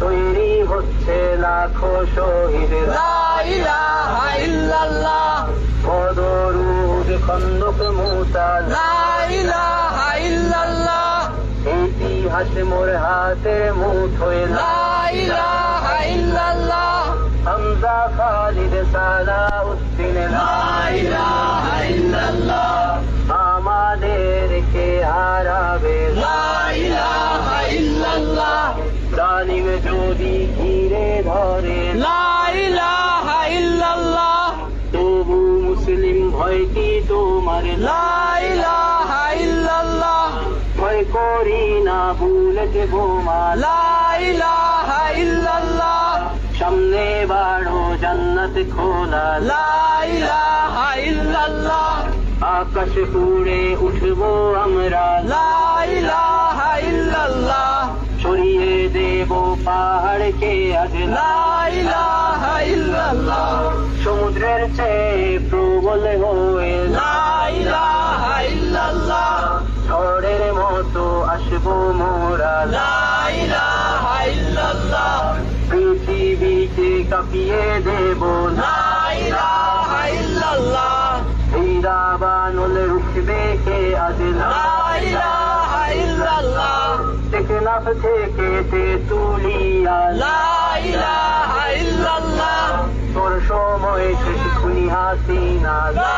তৈরি হচ্ছে লাখো শহীদ লা ইলাহা ইল্লাল্লাহ। বদরুদ খন্দক ইতিহাস মোর হাতে মুঠোয় হামজা খালিদ সালাউদ্দিন। লা ইলাহা ভয় কি তোমার লা ইলাহা ইল্লাল্লাহ। ভয় করি না বুলেট বোমা লা ইলাহা সামনে বাড়ো জান্নাত খোলা। লা ইলাহা আকাশ পুড়ে উঠবো আমরা। লা ইলাহা ইল্লাল্লাহ। সরিয়ে দেব পাহাড়কে আজ। লা ইলাহা সমুদ্রের চেয়ে প্রবল হয়ে ঝড়ের মতো আসব মোরা পৃথিবীকে কাঁপিয়ে দেব, লা ইলাহা উঠবে কে আজ, লা ইলাহা ইল্লাল্লাহ। টেকনাফ থেকে Nasina.